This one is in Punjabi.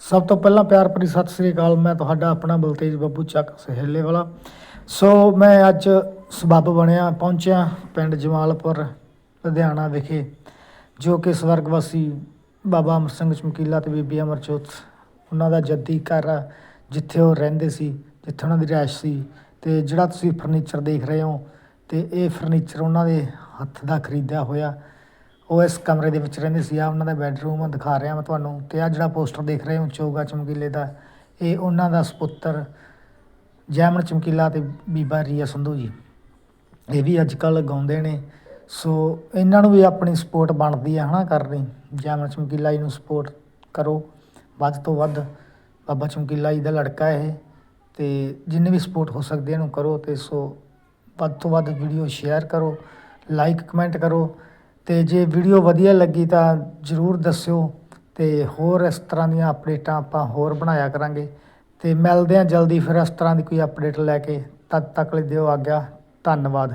ਸਭ ਤੋਂ ਪਹਿਲਾਂ ਪਿਆਰ ਭਰੀ ਸਤਿ ਸ੍ਰੀ ਅਕਾਲ। ਮੈਂ ਤੁਹਾਡਾ ਆਪਣਾ ਬਲਤੇਜ ਬੱਬੂ ਚੱਕ ਸਹੇਲੇ ਵਾਲਾ। ਸੋ ਮੈਂ ਅੱਜ ਸਬੱਬ ਬਣਿਆ, ਪਹੁੰਚਿਆ ਪਿੰਡ ਜਮਾਲਪੁਰ, ਲੁਧਿਆਣਾ ਵਿਖੇ, ਜੋ ਕਿ ਸਵਰਗਵਾਸੀ ਬਾਬਾ ਅਮਰ ਸਿੰਘ ਚਮਕੀਲਾ ਤੇ ਬੀਬੀ ਅਮਰਜੋਤ, ਉਹਨਾਂ ਦਾ ਜੱਦੀ ਘਰ ਆ, ਜਿੱਥੇ ਉਹ ਰਹਿੰਦੇ ਸੀ, ਜਿੱਥੇ ਉਹਨਾਂ ਦੀ ਰਿਹਾਇਸ਼ ਸੀ। ਤੇ ਜਿਹੜਾ ਤੁਸੀਂ ਫਰਨੀਚਰ ਦੇਖ ਰਹੇ ਹੋ, ਤੇ ਇਹ ਫਰਨੀਚਰ ਉਹਨਾਂ ਦੇ ਹੱਥ ਦਾ ਖਰੀਦਿਆ ਹੋਇਆ। ਉਹ ਇਸ ਕਮਰੇ ਦੇ ਵਿੱਚ ਰਹਿੰਦੇ ਸੀ। ਆ ਉਹਨਾਂ ਦਾ ਬੈੱਡਰੂਮ ਦਿਖਾ ਰਿਹਾ ਮੈਂ ਤੁਹਾਨੂੰ ਤੇ ਆ ਜਿਹੜਾ ਪੋਸਟਰ ਦੇਖ ਰਹੇ ਹੋ, ਚੋਗਾ ਚਮਕੀਲੇ ਦਾ, ਇਹ ਉਹਨਾਂ ਦਾ ਸੁਪੁੱਤਰ ਜੈਮਨ ਚਮਕੀਲਾ ਤੇ ਬੀਬਾ ਰੀਆ ਸੰਧੂ ਜੀ। ਇਹ ਵੀ ਅੱਜ ਕੱਲ ਗਾਉਂਦੇ ਨੇ। ਸੋ ਇਹਨਾਂ ਨੂੰ ਵੀ ਆਪਣੀ ਸਪੋਰਟ ਬਣਦੀ ਹੈ ਹਨਾ ਕਰਨੀ। ਜੈਮਨ ਚਮਕੀਲਾ ਜੀ ਨੂੰ ਸਪੋਰਟ ਕਰੋ। ਵੱਧ ਤੋਂ ਵੱਧ ਬਾਬਾ ਚਮਕੀਲਾ ਜੀ ਦਾ ਲੜਕਾ ਇਹ, ਤੇ ਜਿੰਨੇ ਵੀ ਸਪੋਰਟ ਹੋ ਸਕਦੀ ਇਹਨੂੰ ਕਰੋ ਤੇ ਸੋ ਵੱਧ ਤੋਂ ਵੱਧ ਵੀਡੀਓ ਸ਼ੇਅਰ ਕਰੋ ਲਾਈਕ ਕਮੈਂਟ ਕਰੋ। ਤੇ ਜੇ ਵੀਡੀਓ ਵਧੀਆ ਲੱਗੀ ਤਾਂ ਜਰੂਰ ਦੱਸਿਓ ਤੇ ਹੋਰ ਇਸ ਤਰ੍ਹਾਂ ਦੀਆਂ ਅਪਡੇਟਾਂ ਆਪਾਂ ਹੋਰ ਬਣਾਇਆ ਕਰਾਂਗੇ। ਤੇ ਮਿਲਦੇ ਹਾਂ ਜਲਦੀ ਫਿਰ ਇਸ ਤਰ੍ਹਾਂ ਦੀ ਕੋਈ ਅਪਡੇਟ ਲੈ ਕੇ, ਤਦ ਤੱਕ ਲਈ ਦਿਓ ਆਗਿਆ, ਧੰਨਵਾਦ।